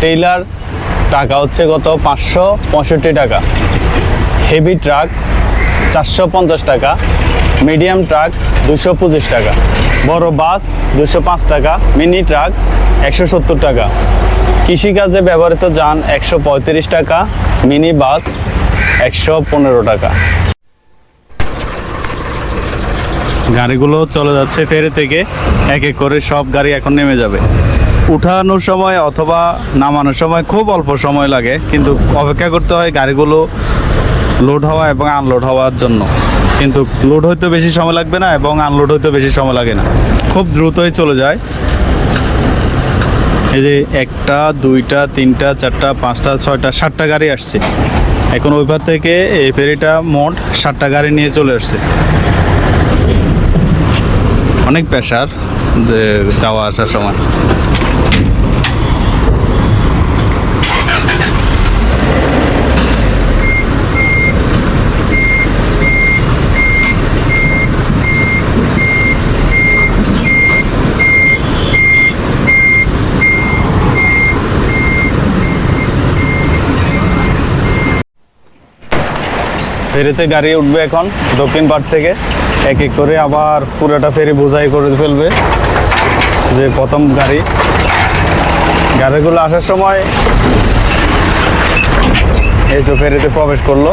Taylor টাকা হচ্ছে কত? পাঁচশো পঁয়ষট্টি টাকা। হেভি ট্রাক চারশো পঞ্চাশ টাকা। মিডিয়াম ট্রাক দুশো পঁচিশ টাকা। বড় বাস দুশো পাঁচ টাকা। মিনি ট্রাক একশো সত্তর টাকা। কৃষিকাজে ব্যবহৃত যান একশো পঁয়ত্রিশ টাকা। মিনি বাস একশো পনেরো টাকা। গাড়িগুলো চলে যাচ্ছে ফেরি থেকে। এক এক করে সব গাড়ি এখন নেমে যাবে। উঠানোর সময় অথবা নামানোর সময় খুব অল্প সময় লাগে, কিন্তু অপেক্ষা করতে হয় গাড়িগুলো লোড হওয়া এবং আনলোড হওয়ার জন্য। কিন্তু লোড হইতে বেশি সময় লাগবে না এবং আনলোড হইতে বেশি সময় লাগে না। খুব দ্রুতই চলে যায়। এই যে একটা, দুইটা, তিনটা, চারটা, পাঁচটা, ছয়টা, সাতটা গাড়ি আসছে। এখন ওই পার থেকে এই ফেরিটা মোট সাতটা গাড়ি নিয়ে চলে আসছে। অনেক প্রেশার যে যাওয়া আসার সময়। ফেরিতে গাড়ি উঠবে এখন, দক্ষিণ পাট থেকে। এক এক করে আবার পুরোটা ফেরি বোঝাই করে ফেলবে। যে প্রথম গাড়ি। গাড়িগুলো আসার সময় এই তো ফেরিতে প্রবেশ করল।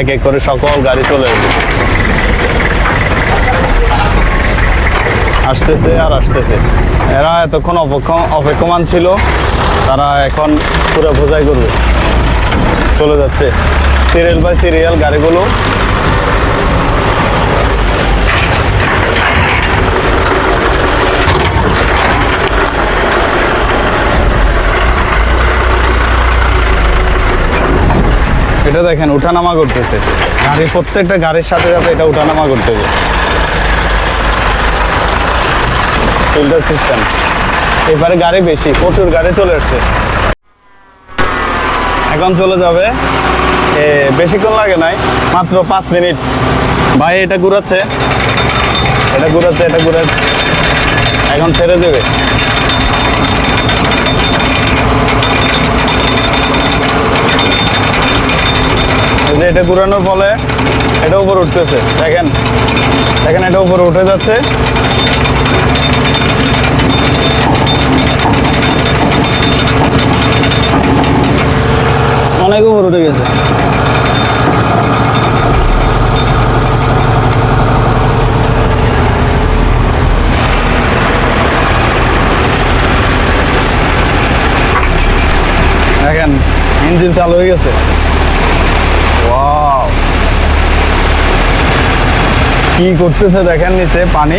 এক এক করে সকল গাড়ি চলে এলো। আসতেছে আর আসতেছে। এরা এতক্ষণ অপেক্ষা, অপেক্ষমান ছিল, তারা এখন পুরো বোঝাই করবে। চলে যাচ্ছে। সিরিয়াল বাই সিরিয়াল গাড়িগুলো এটা দেখেন, উঠানামা করতেছে। গাড়ি, প্রত্যেকটা গাড়ির সাথে সাথে এটা উঠানামা করতেছে। ফিল্টার সিস্টেম এবারে গাড়ি বেশি, প্রচুর গাড়ি চলে আসছে। এখন চলে যাবে। বেশিক্ষণ লাগে নাই, মাত্র পাঁচ মিনিট। ভাই, এটা ঘুরাচ্ছে। এটা ঘুরাচ্ছে এটা ঘুরাচ্ছে। এখন ছেড়ে দেবে। যে এটা ঘুরানোর ফলে এটা উপর উঠতেছে। দেখেন দেখেন এটা উপরে উঠে যাচ্ছে। অনেক উপর উঠে গেছে। দেখেন, ইঞ্জিন চালু হয়ে গেছে! কি করতেছে দেখেন নিচে পানি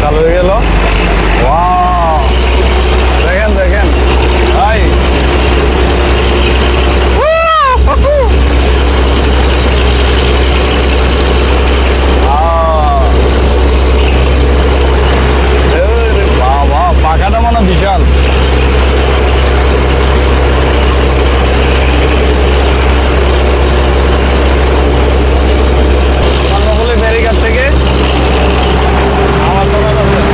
চালু হয়ে গেল Wow! দেখেন দেখেন ভাই Ah! এরে বাবা পাখাটা মানে বিশাল কর্ণফুলী ফেরিঘাট থেকে আমার শোনা যাচ্ছে না।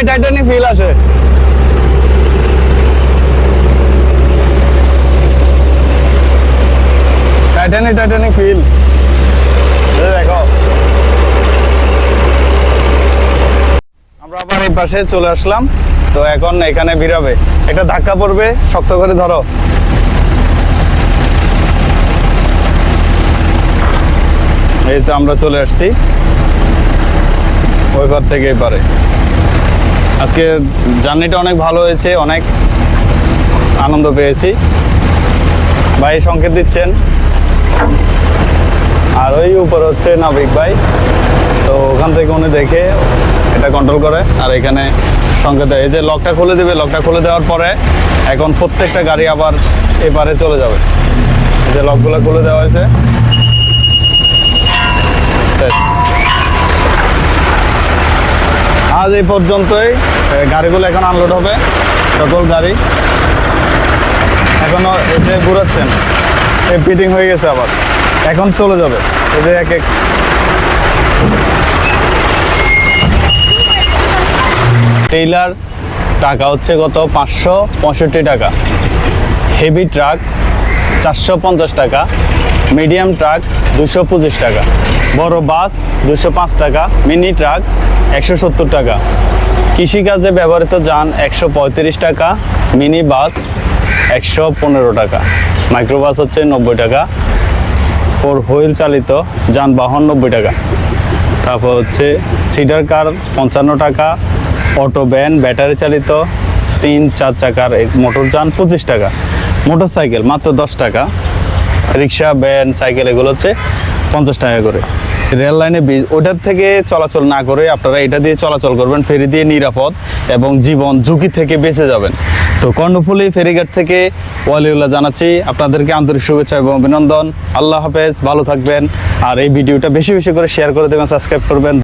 টাইটানিক টাইটানিক ফিল আসে। টাইটানিক টাইটানিক ফিল আমরা আবার এই পাশে চলে আসলাম। তো এখন এখানে বিরাবে। একটা ধাক্কা পড়বে, শক্ত করে ধরো। এই তো আমরা চলে আসছি। ওই পার থেকে পারে আজকে জার্নিটা অনেক ভালো হয়েছে, অনেক আনন্দ পেয়েছি। ভাই সংকেত দিচ্ছেন। আর ওই উপর হচ্ছে নাবিক ভাই। তো ওখান থেকে উনি দেখে এটা কন্ট্রোল করে আর এখানে সংকেত দেয়। এই যে লকটা খুলে দেবে লকটা খুলে দেওয়ার পরে এখন প্রত্যেকটা গাড়ি আবার এপারে চলে যাবে। এই যে লকগুলো খুলে দেওয়া হয়েছে। আজ এই পর্যন্তই। গাড়িগুলো এখন আনলোড হবে। সকল গাড়ি। এখনও এই যে ঘুরাচ্ছেন ফিটিং হয়ে গেছে আবার। এখন চলে যাবে। যে এক এক। টেইলার টাকা হচ্ছে কত? পাঁচশো পঁয়ষট্টি টাকা। হেভি ট্রাক চারশো পঞ্চাশ টাকা মিডিয়াম ট্রাক দুশো পঁচিশ টাকা, বড় বাস দুশো পাঁচ টাকা মিনি ট্রাক একশো সত্তর টাকা। কৃষিকাজে ব্যবহৃত যান একশো পঁয়ত্রিশ টাকা মিনি বাস একশো পনেরো টাকা। মাইক্রোবাস হচ্ছে নব্বই টাকা ফোর হুইল চালিত যানবাহন নব্বই টাকা। তারপর হচ্ছে সিডার কার পঞ্চান্ন টাকা অটো ভ্যান ব্যাটারি চালিত তিন চার চাকার মোটর যান পঁচিশ টাকা। মোটর সাইকেল মাত্র দশ টাকা। রিক্সা, ভ্যান, সাইকেল, এগুলো হচ্ছে পঞ্চাশ টাকা করে। রেল লাইনে ওটার থেকে চলাচল না করে আপনারা এটা দিয়ে চলাচল করবেন, ফেরি দিয়ে নিরাপদ এবং জীবন ঝুঁকি থেকে বেঁচে যাবেন। তো কর্ণফুলি ফেরিঘাট থেকে ওয়ালিউল্লাহ জানাচ্ছি, আপনাদেরকে আন্তরিক শুভেচ্ছা এবং অভিনন্দন। আল্লাহ হাফেজ, ভালো থাকবেন। আর এই ভিডিওটা বেশি বেশি করে শেয়ার করে দেবেন সাবস্ক্রাইব করবেন।